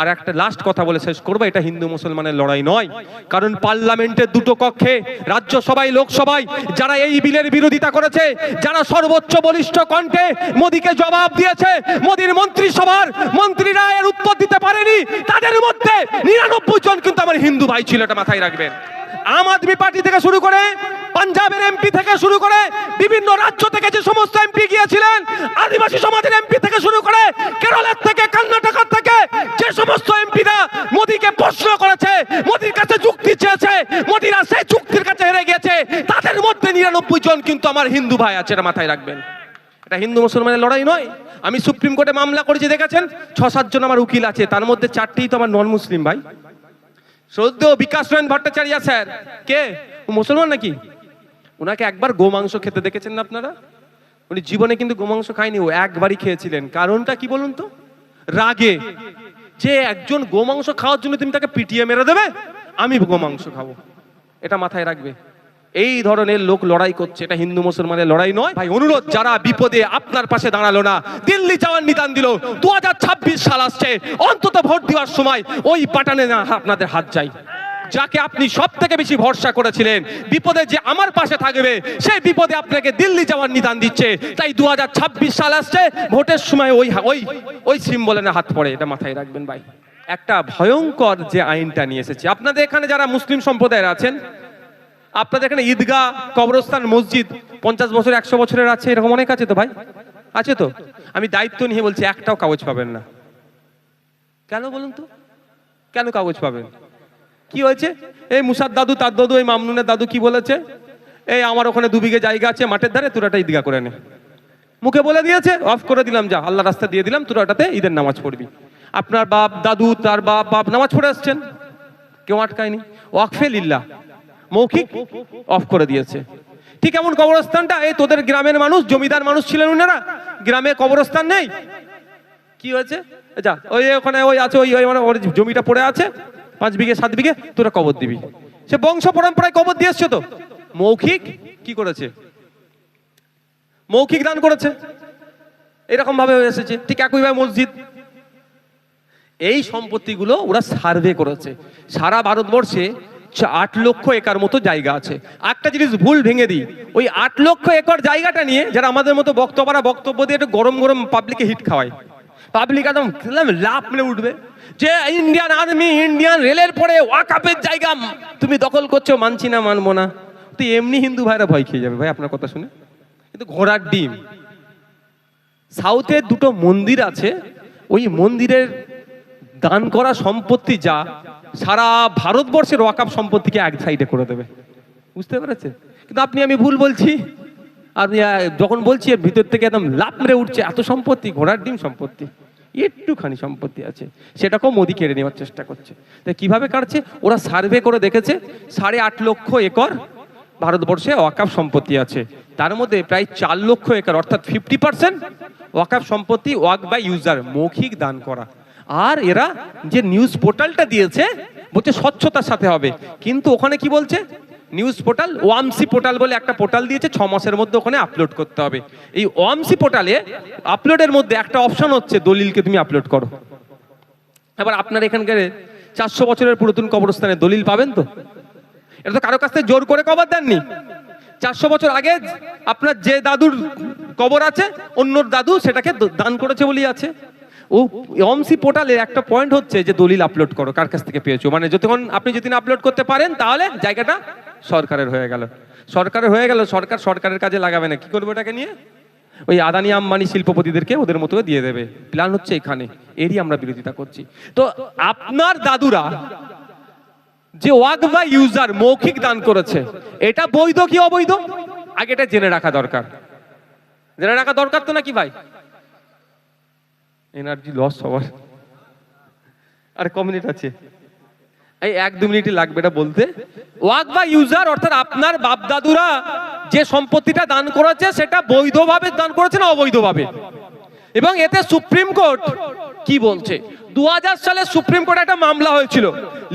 আর একটা লাস্ট কথা বলে শেষ করব, এটা হিন্দু মুসলমানের লড়াই নয়। কারণ পার্লামেন্টের দুটো কক্ষে, রাজ্যসভায়, লোকসভায় যারা এই বিলের বিরোধিতা করেছে, যারা সর্বোচ্চ বলিষ্ঠ কণ্ঠে মোদীকে জবাব দিয়েছে, মোদীর মন্ত্রিসভার মন্ত্রীরা এর উত্তর দিতে পারেনি, তাদের মধ্যে নিরানব্বই জন কিন্তু আমার হিন্দু ভাই ছিল, এটা মাথায় রাখবেন। আম আদমি পার্টি থেকে শুরু করে, পাঞ্জাবের এমপি থেকে শুরু করে, বিভিন্ন রাজ্য থেকে যে সমস্ত এমপি গিয়েছিলেন, আদিবাসী সমাজের এমপি থেকে শুরু করে, কেরলের থেকে আমার হিন্দু ভাই আছে, এটা মাথায় রাখবেন। এটা হিন্দু মুসলমানের লড়াই নয়। আমি সুপ্রিম কোর্টে মামলা করেছি, দেখেছেন? ছ সাতজন আমার উকিল আছে, তার মধ্যে চারটেই তো আমার নন মুসলিম ভাই। শ্রদ্ধেয় বিকাশ রঞ্জন ভট্টাচার্য স্যার। কে? মুসলমান নাকি? ওনাকে একবার গোমাংস খেতে দেখেছেন না আপনারা? উনি জীবনে কিন্তু গোমাংস খায়নি, ও একবারই খেয়েছিলেন। কারণটা কি বলুন তো? রাগে। যে একজন গোমাংস খাওয়ার জন্য তুমি তাকে পিটিয়ে মেরে দেবে, আমি গোমাংস খাব। এটা মাথায় রাখবে। এই ধরনের লোক লড়াই করছে এটা হিন্দু মুসলমানের লড়াই নয়। ভাই অনুরোধ যারা বিপদে আপনার পাশে দাঁড়াল না দিল্লি যাওয়ার নিদান দিল দু হাজার ছাব্বিশ সাল আসছে অন্তত ভোট দেওয়ার সময় ওই পাটানে না আপনাদের হাত চাই যাকে আপনি সব থেকে বেশি ভরসা করেছিলেন বিপদে যে আমার পাশে থাকবে সেই বিপদে আপনাকে দিল্লি যাওয়ার নিদান দিচ্ছে। তাই দু হাজার ছাব্বিশ সাল আসছে ভোটের সময় ওই ওই ওই সিম্বলের হাত পড়ে এটা মাথায় রাখবেন ভাই। একটা ভয়ঙ্কর যে আইনটা নিয়ে এসেছে। আপনাদের এখানে যারা মুসলিম সম্প্রদায়ের আছেন আপনাদের এখানে ঈদগাহ, কবরস্থান, মসজিদ, পঞ্চাশ বছর, একশো বছরের আছে, এরকম অনেক আছে তো ভাই? আছে তো? আমি দায়িত্ব নিয়ে বলছি, একটাও কাগজ পাবেন না। কেন বলুন তো? কেন কাগজ পাবেন? কি হয়েছে? এই মুসার দাদু, তার দাদু, এই মামনুনের দাদু কি বলেছে? এই আমার ওখানে দু বিঘে জায়গা আছে, মাঠের ধারে, তোরা একটা ঈদগা করে নে। মুখে বলে দিয়েছে, অফ করে দিলাম, যা আল্লাহ রাস্তা দিয়ে দিলাম, তোরা ওটাতে ঈদের নামাজ পড়বি। আপনার বাপ, দাদু, তার বাপ বাপ, নামাজ পড়ে আসছেন। কেউ আটকায়নি। ওয়াকফে লিল্লাহ। মৌখিক অফ করে দিয়েছে। ঠিক এমন কবরস্থানটা, এই তোদের গ্রামের মানুষ, জমিদার মানুষ ছিলেন ওনারা গ্রামে কবরস্থান নেই। কি হয়েছে? যা, ওই ওখানে ওই আছে, ওই মানে ওর জমিটা পড়ে আছে। পাঁচ বিঘে, সাত বিঘে, তোরা কবর দিবি। সে বংশ পরম্পরায় কবর দিয়ে এসছে তো। মৌখিক কি করেছে? মৌখিক দান করেছে। এরকম ভাবে এসেছে। ঠিক একইভাবে মসজিদ। এই সম্পত্তিগুলো ওরা সার্ভে করেছে। সারা ভারতবর্ষে আট লক্ষ একর মতো জায়গা আছে। একটা জিনিস ভুল ভেঙে দিই। ওই আট লক্ষ একর জায়গাটা নিয়ে যারা আমাদের মতো বক্তব্যরা বক্তব্য দিয়ে একটু গরম গরম পাবলিকে হিট খাওয়ায়। পাবলিক একদম লাভ মেরে উঠবে। যে ইন্ডিয়ান আর্মি ইন্ডিয়ান রেলের পরে ওয়াকাপের জায়গা, তুমি দখল করছ, মানছি না, মানবো না। তো এমনি হিন্দু ভাইরা ভয় খেয়ে যাবে। ভাই, আপনার কথা শুনে? কিন্তু ঘোড়ার ডিম। সাউথে দুটো মন্দির আছে। ওই মন্দিরের দান করা সম্পত্তি যা সারা ভারতবর্ষের ওয়াকাপ সম্পত্তিকে এক সাইডে করে দেবে। বুঝতে পেরেছে কিন্তু আপনি, আমি ভুল বলছি? আপনি যখন বলছি, এর ভিতর থেকে একদম লাভ মেরে উঠছে, এত সম্পত্তি, ঘোড়ার ডিম সম্পত্তি, একটুখানি সম্পত্তি আছে। সেটাকেও মোদি কেড়ে নেওয়ার চেষ্টা করছে। তো কীভাবে কাটছে? ওরা সার্ভে করে দেখেছে, সাড়ে আট লক্ষ একর ভারতবর্ষে ওয়াকাফ সম্পত্তি আছে। তার মধ্যে প্রায় চার লক্ষ একর, অর্থাৎ ফিফটি পার্সেন্ট ওয়াকাফ সম্পত্তি ওয়াক বাই ইউজার মৌখিক দান করা। আর এরা যে নিউজ পোর্টালটা দিয়েছে, বলছে স্বচ্ছতার সাথে হবে। কিন্তু ওখানে কি বলছে? নিউজ পোর্টাল ওয়ামসি পোর্টাল বলে একটা পোর্টাল দিয়েছে, ছ মাসের মধ্যে ওখানে আপলোড করতে হবে। এই ওয়ামসি পোর্টালে আপলোডের মধ্যে একটা অপশন হচ্ছে, দলিলকে তুমি আপলোড করো। এবার আপনার এখানকার চারশো বছরের পুরাতন কবরস্থানে দলিল পাবেন তো? এটা তো কারও কাছ থেকে জোর করে কবর দেননি। চারশো বছর আগে আপনার যে দাদুর কবর আছে, অন্যর দাদু সেটাকে দান করেছে বলেই আছে। ও অমসি পোর্টালের একটা পয়েন্ট হচ্ছে যে দলিল আপলোড করো, কার কাছ থেকে পেয়েছ? মানে যতক্ষণ আপনি যদি আপলোড করতে পারেন, তাহলে জায়গাটা সরকারের হয়ে গেল। সরকারের হয়ে গেল, সরকার সরকারের কাজে লাগাবে না। কি করবে ওটাকে নিয়ে? ওই আদানি আম্বানি শিল্পপতিদেরকে ওদের মতো দিয়ে দেবে। প্ল্যান হচ্ছে এখানে। এরই আমরা বিরোধিতা করছি। তো আপনার দাদুরা যে ওয়াক বা ইউজার মৌখিক দান করেছে, এটা বৈধ কি অবৈধ? আগে এটা জেনে রাখা দরকার। জেনে রাখা দরকার তো নাকি ভাই? এনার্জি লস সবার আর ক মিনিট আছে? এই এক দু মিনিটই লাগবে এটা বলতে। ওয়াক বা ইউজার অর্থাৎ আপনার বাপ দাদুরা যে সম্পত্তিটা দান করেছে, সেটা বৈধভাবে দান করেছে না অবৈধভাবে? এবং এতে সুপ্রিম কোর্ট কি বলছে? দু হাজার সালে সুপ্রিম কোর্টে একটা মামলা হয়েছিল।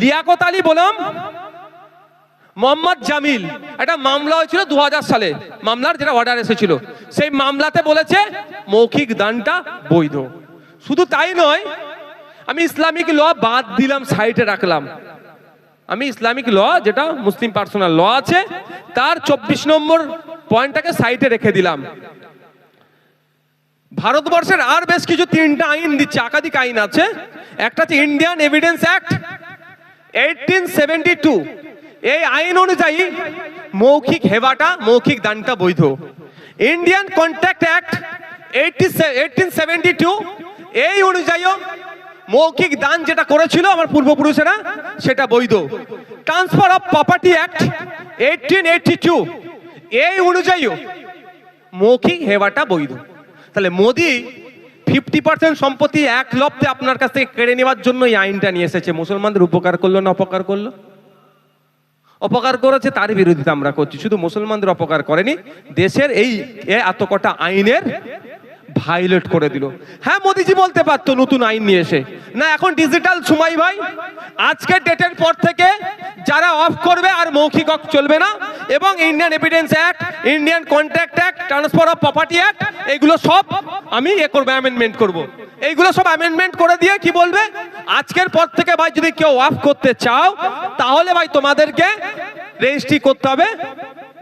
লিয়াকত আলী বললাম মোহাম্মদ জামিল। একটা মামলা হয়েছিল দু হাজার সালে। মামলার যেটা অর্ডার এসেছিল। সেই মামলাতে বলেছে, মৌখিক দানটা বৈধ। শুধু তাই নয়, আমি ইসলামিক ল বাদ দিলাম, সাইডে রাখলাম। আমি ইসলামিক ল, যেটা মুসলিম পার্সোনাল ল আছে, তার চব্বিশ নম্বর পয়েন্টটাকে সাইডে রেখে দিলাম। ভারতবর্ষের আর বেশ কিছু তিনটা আইন দিচ্ছে, একাধিক আইন আছে। একটা হচ্ছে Indian evidence act eighteen seventy two এই আইন অনুযায়ী মৌখিক হেবাটা, মৌখিক দানটা বৈধ। Indian contact act eighteen seventy two এই অনুযায়ীও মৌখিক দান যেটা করেছিল আমার পূর্বপুরুষেরা, সেটা বৈধ। Transfer of property act eighteen eighty two এই অনুযায়ীও মৌখিক হেওয়াটা বৈধ। তাহলে মোদি ফিফটি পার্সেন্ট সম্পত্তি এক লপ্তে আপনার কাছ থেকে কেড়ে নেওয়ার জন্য এই আইনটা নিয়ে এসেছে। মুসলমানদের উপকার করল না অপকার করল? অপকার করেছে, তার বিরোধিতা আমরা করছি। শুধু মুসলমানদের অপকার করেনি, দেশের এই এত কটা আইনের ভাইলেট করে দিল। হ্যাঁ মোদিজি বলতে পারতো নতুন আইন নিয়ে এসে। না, এখন ডিজিটাল সময় ভাই আজকের ডেটের পর থেকে যারা অফ করবে আর মৌখিক অফ চলবে না, এবং Indian evidence act Indian contract act transfer of property act এগুলো সব আমি এ করব অ্যামেন্ডমেন্ট করব। এইগুলো সব অ্যামেন্ডমেন্ট করে দিয়ে কি বলবে? আজকের পর থেকে ভাই, যদি কেউ অফ করতে চাও, তাহলে ভাই তোমাদেরকে রেজিস্ট্রি করতে হবে।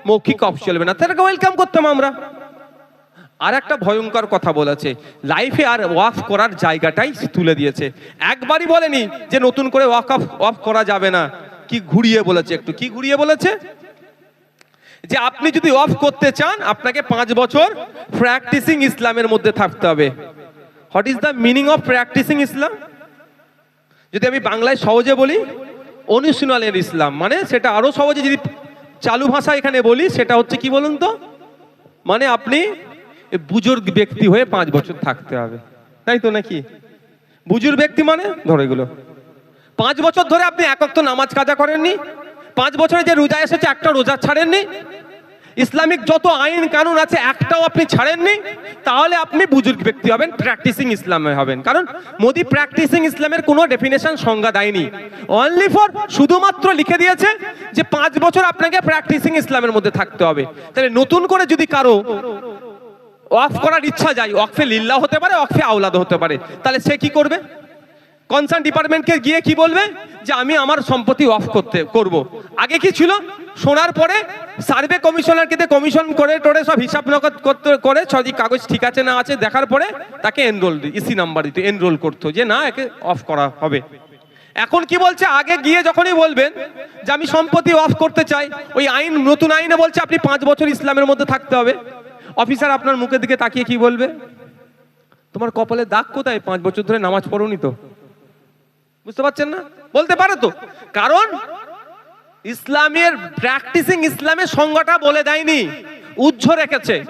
মৌখিক অফ চলবে না। তাদেরকে ওয়েলকাম করতাম আমরা। আর একটা ভয়ঙ্কর কথা বলেছে। লাইফে আর ওয়াফ করার জায়গাটাই তুলে দিয়েছে। একবারই বলেনি যে নতুন করে ওয়াক অফ অফ করা যাবে না। কি ঘুরিয়ে বলেছে একটু? কি ঘুরিয়ে বলেছে? যে আপনি যদি অফ করতে চান, আপনাকে পাঁচ বছর প্র্যাকটিসিং ইসলামের মধ্যে থাকতে হবে। What is the meaning of practicing Islam? যদি আমি বাংলায় সহজে বলি, অনুশীলনের ইসলাম। মানে সেটা আরও সহজে যদি চালু ভাষা এখানে বলি, সেটা হচ্ছে কি বলুন তো? মানে আপনি বুজুর্গ ব্যক্তি হয়ে পাঁচ বছর থাকতে হবে। তাই তো নাকি? বুজুর্গ ব্যক্তি মানে? ধরো এগুলো। পাঁচ বছর ধরে আপনি একক তো নামাজ কাজা করেননি? পাঁচ বছরে যে রোজা এসেছে একটা রোজা ছাড়েননি? ইসলামিক যত আইন কানুন আছে একটাও আপনি ছাড়েননি? তাহলে আপনি বুজুর্গ ব্যক্তি হবেন প্র্যাকটিসিং ইসলামে হবেন। কারণ মোদি প্র্যাকটিসিং ইসলামের কোনো ডেফিনেশন সংজ্ঞা দেয়নি। অনলি ফর শুধুমাত্র লিখে দিয়েছে যে পাঁচ বছর আপনাকে প্র্যাকটিসিং ইসলামের মধ্যে থাকতে হবে। তাহলে নতুন করে যদি কারও অফ করার ইচ্ছা যায় অকফে লিল্লা হতে পারে অকফে আওলাদ হতে পারে। তাহলে সে কি করবে? কনসার্ন ডিপার্টমেন্টকে গিয়ে কি বলবে? যে আমি আমার সম্পত্তি অফ করতে, করব। আগে কি ছিল? শোনার পরে সার্ভে কমিশনারকে কমিশন করে টোরে সব হিসাব নগদ করতে, করে সবই কাগজ ঠিক আছে না আছে দেখার পরে তাকে এনরোল ইসি নাম্বার দিত এনরোল করতো, যে না, একে অফ করা হবে। এখন কি বলছে? আগে গিয়ে যখনই বলবেন যে আমি সম্পত্তি অফ করতে চাই, ওই আইন, নতুন আইনে বলছে আপনি পাঁচ বছর ইসলামের মধ্যে থাকতে হবে। অফিসার আপনার মুখের দিকে তাকিয়ে কি বলবে? তোমার কপালে দাগ কোথায়? পাঁচ বছর ধরে নামাজ পড়োনি তো। বুঝতে পারছেন না? বলতে পারে তো। কারণ ইসলামের প্র্যাকটিসিং ইসলামের সংজ্ঞাটা বলে দেয়নি। উজ্জ্ব রেখেছে।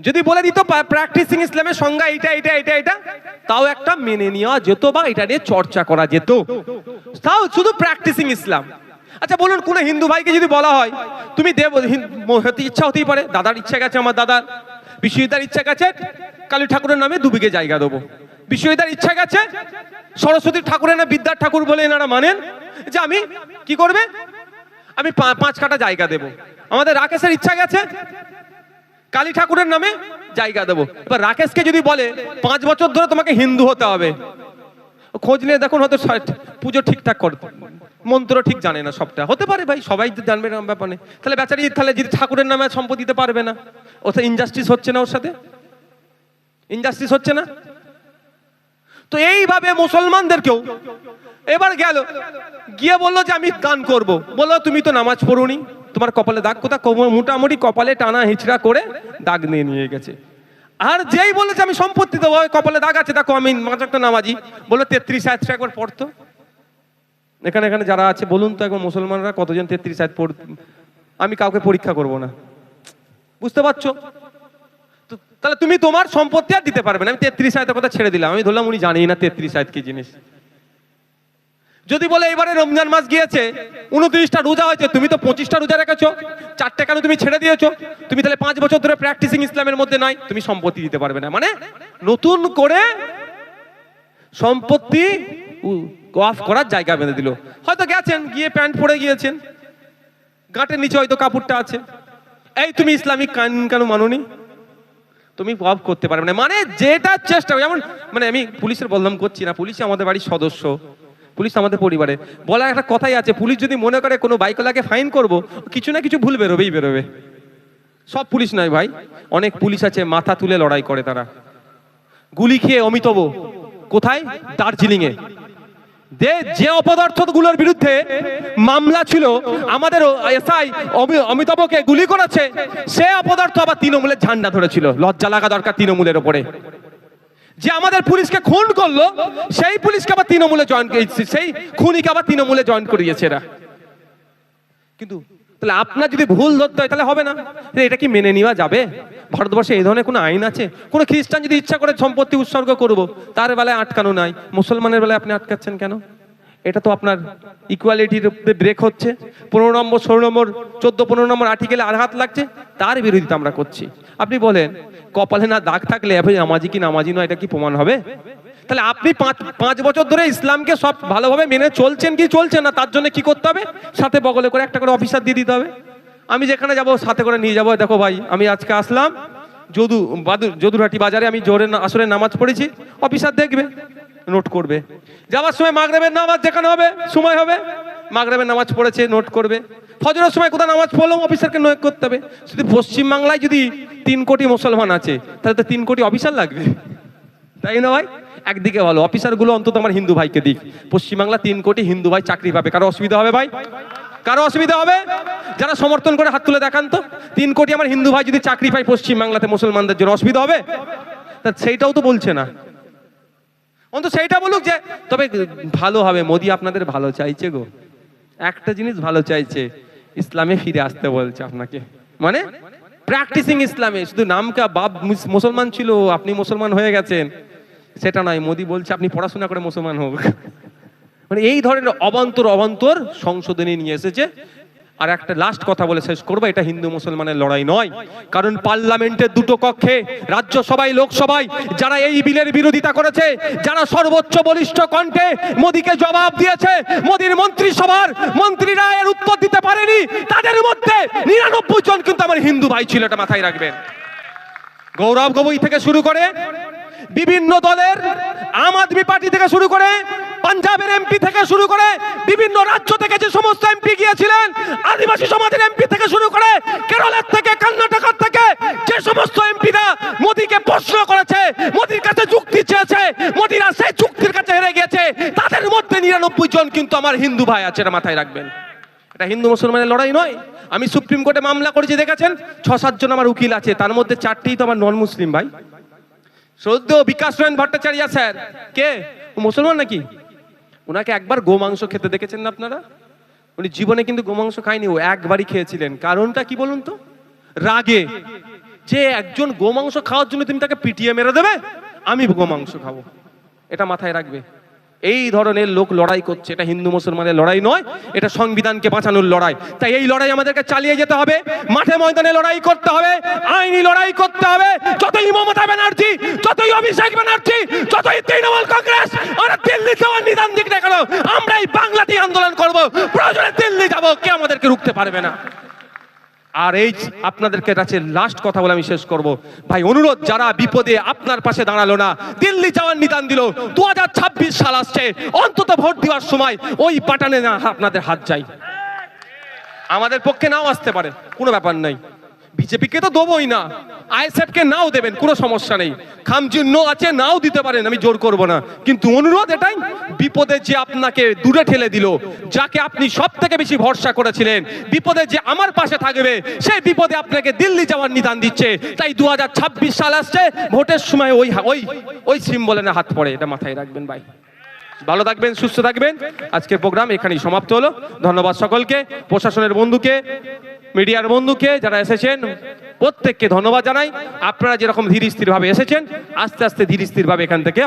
যদি বলে দিত প্র্যাকটিসিং ইসলামের সংজ্ঞা এটা এটা এটা এটা তাও একটা মেনে নেওয়া যেত বা এটা নিয়ে চর্চা করা যেত। তাও শুধু প্র্যাকটিসিং ইসলাম। আচ্ছা বলুন, কোন হিন্দু ভাইকে যদি বলা হয়, তুমি দেব হতে ইচ্ছা হতেই পারে, দাদার ইচ্ছা গেছে, আমার দাদার। বিশ্বজিতার ইচ্ছা গেছে, কালী ঠাকুরের নামে দু বিঘে জায়গা দেবো। বিশ্বজিতার ইচ্ছা গেছে, সরস্বতী ঠাকুরের না বিদ্যার ঠাকুর বলে এনারা মানেন, যে আমি কি করবে? আমি পাঁচ কাটা জায়গা দেব। আমাদের রাকেশের ইচ্ছা গেছে, কালী ঠাকুরের নামে জায়গা দেবো। এবার রাকেশকে যদি বলে, পাঁচ বছর ধরে তোমাকে হিন্দু হতে হবে খোঁজ নিয়ে দেখুন হয়তো পুজো ঠিকঠাক করে মন্ত্র ঠিক জানে না সবটা। হতে পারে ভাই, সবাই জানবে না ব্যাপারে। তাহলে বেচারি, তাহলে যদি ঠাকুরের নামে সম্পত্তি দিতে পারবে না ওতে ইনজাস্টিস হচ্ছে না ওর সাথে? ইনজাস্টিস হচ্ছে না? তো এইভাবে মুসলমানদেরকেও এবার গেল, গিয়ে বলল যে, আমি দান করব। বলল, তুমি তো নামাজ পড়ুনি। তোমার কপালে দাগ কোথা? মোটামুটি কপালে টানা হিচড়া করে দাগ নিয়ে নিয়ে গেছে। আর যেই বলেছে আমি সম্পত্তি দেবো কপালে দাগ আছে, দেখো আমি মাঝ একটা নামাজি। বলল, তেত্রিশ আয়াতটা একবার পড়তো। এখানে এখানে যারা আছে, বলুন তো একবার মুসলমানরা কতজন তেত্রিশ আয়াত পড় আমি কাউকে পরীক্ষা করব না। বুঝতে পারছ? তো তাহলে তুমি তোমার সম্পত্তি আর দিতে পারবে না। আমি তেত্রিশ সাহেবের কথা ছেড়ে দিলাম। আমি ধরলাম উনি জানি না তেত্রিশ সাহেব কি জিনিস। যদি বলে এবারে রমজান মাস গিয়েছে, উনত্রিশটা রোজা হয়েছে, তুমি তো পঁচিশটা রোজা রেখেছো চারটে কেন তুমি ছেড়ে দিয়েছ, তুমি তাহলে পাঁচ বছর ধরে প্র্যাকটিসিং ইসলামের মধ্যে নাই, তুমি সম্পত্তি দিতে পারবে না। মানে নতুন করে সম্পত্তি অফ করার জায়গা বেঁধে দিল। হয়তো গেছেন, গিয়ে প্যান্ট পরে গিয়েছেন, গাঁটের নিচে হয়তো কাপড়টা আছে। এই তুমি ইসলামিক কানুন কেন মানোনি? তুমি অফ করতে পারবে না। মানে যেটা চেষ্টা, যেমন মানে আমি পুলিশের বদনাম করছি না পুলিশ আমাদের বাড়ির সদস্য। পুলিশ আমাদের পরিবারে। বলা একটা কথাই আছে, পুলিশ যদি মনে করে কোনো বাইকওয়ালাকে ফাইন করব, কিছু না কিছু ভুল বেরোবেই বেরোবে। সব পুলিশ নয় ভাই, অনেক পুলিশ আছে, মাথা তুলে লড়াই করে তারা। গুলি খেয়ে অমিতব, কোথায়? দার্জিলিং এ যে যে অপদার্থগুলোর বিরুদ্ধে মামলা ছিল, আমাদের এসআই অমিতাভকে গুলি করেছে, সে অপদার্থ আবার তৃণমূলের ঝান্ডা ধরেছিল। লজ্জা লাগা দরকার তৃণমূলের ওপরে। যে আমাদের পুলিশকে খুন করল, সেই পুলিশকে আবার তৃণমূলে জয়েন সেই খুনিকে আবার তৃণমূলে জয়েন করিয়েছে এরা। কিন্তু তাহলে আপনার যদি ভুল ধরতে হয়, তাহলে হবে না। এটা কি মেনে নেওয়া যাবে? ভারতবর্ষে এই ধরনের কোনো আইন আছে? কোনো খ্রিস্টান যদি ইচ্ছা করে সম্পত্তি উৎসর্গ করব, তার বেলায় আটকানো নাই। মুসলমানের বেলায় আপনি আটকাচ্ছেন কেন? এটা তো আপনার ইকুয়ালিটির ব্রেক হচ্ছে। পনেরো নম্বর, ষোলো নম্বর, চোদ্দ, পনেরো নম্বর আর্টিকেলে আঘাত লাগছে, তার বিরোধিতা আমরা করছি। আপনি বলেন কপালে না দাগ থাকলে নামাজি কি নামাজি নয়, এটা কি প্রমাণ হবে? তাহলে আপনি পাঁচ পাঁচ বছর ধরে ইসলামকে সব ভালোভাবে মেনে চলছেন কি চলছেন না, তার জন্য কি করতে হবে? সাথে বগলে করে একটা করে অফিসার দিয়ে দিতে হবে। আমি যেখানে যাব সাথে করে নিয়ে যাব, দেখো ভাই, আমি আজকে আসলাম, যদু, বাদুর, যদুরহাটি বাজারে আমি জোরে আসরে নামাজ পড়েছি, অফিসার দেখবে, নোট করবে। যাওয়ার সময় মাগরেবের নামাজ যেখানে হবে, সময় হবে, মাগরেবের নামাজ পড়েছে, নোট করবে। ফজরের সময় কোথাও নামাজ পড়লাম অফিসারকে নোট করতে হবে। শুধু পশ্চিমবাংলায় যদি তিন কোটি মুসলমান আছে, তাহলে তো তিন কোটি অফিসার লাগবে। তাই না ভাই? একদিকে ভালো অফিসারগুলো অন্তত আমার হিন্দু ভাইকে দিক। পশ্চিমবাংলা তিন কোটি হিন্দু ভাই চাকরি পাবে। কারও অসুবিধা হবে ভাই? কারও অসুবিধা হবে? যারা সমর্থন করে হাত তুলে দেখান তো। তিন কোটি আমার হিন্দু ভাই যদি চাকরি পায় পশ্চিমবাংলাতে মুসলমানদের জন্য অসুবিধা হবে? তা সেইটাও তো বলছে না। অন্তত সেইটা বলুক যে, তবে ভালো হবে। মোদি আপনাদের ভালো চাইছে গো। একটা জিনিস ভালো চাইছে, ইসলামে ফিরে আসতে বলছে আপনাকে। মানে? প্র্যাকটিসিং ইসলামে শুধু নামকা বাপ মুসলমান ছিল, আপনি মুসলমান হয়ে গেছেন। সেটা নয়, মোদি বলছে, আপনি পড়াশোনা করে মুসলমান হোক মানে এই ধরনের অবান্তর অবান্তর সংশোধনী নিয়ে এসেছে। আর একটা লাস্ট কথা বলে শেষ করব, এটা হিন্দু মুসলমানের লড়াই নয়। কারণ পার্লামেন্টের দুটো কক্ষে রাজ্যসভায় লোকসভায় যারা এই বিলের বিরোধিতা করেছে, যারা সর্বোচ্চ বলিষ্ঠ কণ্ঠে মোদীকে জবাব দিয়েছে, মোদীর মন্ত্রিসভার মন্ত্রীরা এর উত্তর দিতে পারেনি, তাদের মধ্যে নিরানব্বই জন কিন্তু আমার হিন্দু ভাই ছিল, এটা মাথায় রাখবেন। গৌরব গগৈ থেকে শুরু করে বিভিন্ন দলের আম আদমি পার্টি থেকে শুরু করে, পাঞ্জাবের এমপি থেকে শুরু করে, বিভিন্ন রাজ্য থেকে যে সমস্ত এমপি গিয়েছিলেন, আদিবাসী সমাজের এমপি থেকে শুরু করে, কেরলের থেকে, কর্ণাটকের থেকে, যে সমস্ত এমপিরা মোদীকে প্রশ্ন করেছে, মোদীর কাছে যুক্তি চেয়েছে, মোদীরা সেই যুক্তির কাছে হেরে গিয়েছে, তাদের মধ্যে নিরানব্বই জন কিন্তু আমার হিন্দু ভাই আছে, এটা মাথায় রাখবেন। এটা হিন্দু মুসলমানের লড়াই নয়, আমি সুপ্রিম কোর্টে মামলা করেছি, দেখেছেন? ছ সাতজন আমার উকিল আছে, তার মধ্যে চারটেই তো আমার নন মুসলিম ভাই। শ্রদ্ধেয় বিকাশ রয়ন ভট্টাচার্য স্যার। কে? মুসলমান নাকি? ওনাকে একবার গোমাংস খেতে দেখেছেন না আপনারা? উনি জীবনে কিন্তু গোমাংস খায়নি, ও একবারই খেয়েছিলেন। কারণটা কি বলুন তো? রাগে। যে একজন গোমাংস খাওয়ার জন্য তুমি তাকে পিটিয়ে মেরে দেবে, আমি গোমাংস খাব। এটা মাথায় রাখবে। এই ধরনের লোক লড়াই করছে। এটা হিন্দু মুসলমানের লড়াই নয়, এটা সংবিধানকে বাঁচানোর লড়াই। তাই এই লড়াই আমাদেরকে চালিয়ে যেতে হবে, মাঠে ময়দানে লড়াই করতে হবে, আইনি লড়াই করতে হবে। যতই মমতা ব্যানার্জি, যতই অভিষেক ব্যানার্জি, যতই তৃণমূল কংগ্রেস আমরা দিল্লি যাওয়ার নিদান দিক না কেন আমরা এই বাংলাতেই আন্দোলন করব। প্রয়োজনে দিল্লি যাব, কে আমাদেরকে রুখতে পারবে না? আর এই আপনাদেরকে কাছে লাস্ট কথা বলে আমি শেষ করব। ভাই, অনুরোধ, যারা বিপদে আপনার পাশে দাঁড়াল না, দিল্লি যাওয়ার নিদান দিল দু হাজার ছাব্বিশ সাল আসছে, অন্তত ভোট দেওয়ার সময় ওই পাটানে না আপনাদের হাত যাই। আমাদের পক্ষে নাও আসতে পারে, কোনো ব্যাপার নাই। বিজেপিকে তো দেবোই না। আইএসএফ কে নাও দেবেন, কোনো সমস্যা নেই। খামচিহ্ন আছে, নাও দিতে পারেন, আমি জোর করব না। কিন্তু অনুরোধ এটাই, বিপদে যে আপনাকে দূরে ঠেলে দিল, যাকে আপনি সব থেকে বেশি ভরসা করেছিলেন, বিপদে যে আমার পাশে থাকবে সেই বিপদে আপনাকে দিল্লি যাওয়ার নিদান দিচ্ছে। তাই দু হাজার ছাব্বিশ সাল আসছে, ভোটের সময় ওই ওই ওই সিম্বলের হাত পড়ে, এটা মাথায় রাখবেন ভাই। ভালো থাকবেন, সুস্থ থাকবেন। আজকের প্রোগ্রাম এখানেই সমাপ্ত হলো। ধন্যবাদ সকলকে, প্রশাসনের বন্ধুকে মিডিয়ার বন্ধুকে যারা এসেছেন, প্রত্যেককে ধন্যবাদ জানাই। আপনারা যেরকম ধীর স্থিরভাবে এসেছেন, আস্তে আস্তে ধীর স্থিরভাবে এখান থেকে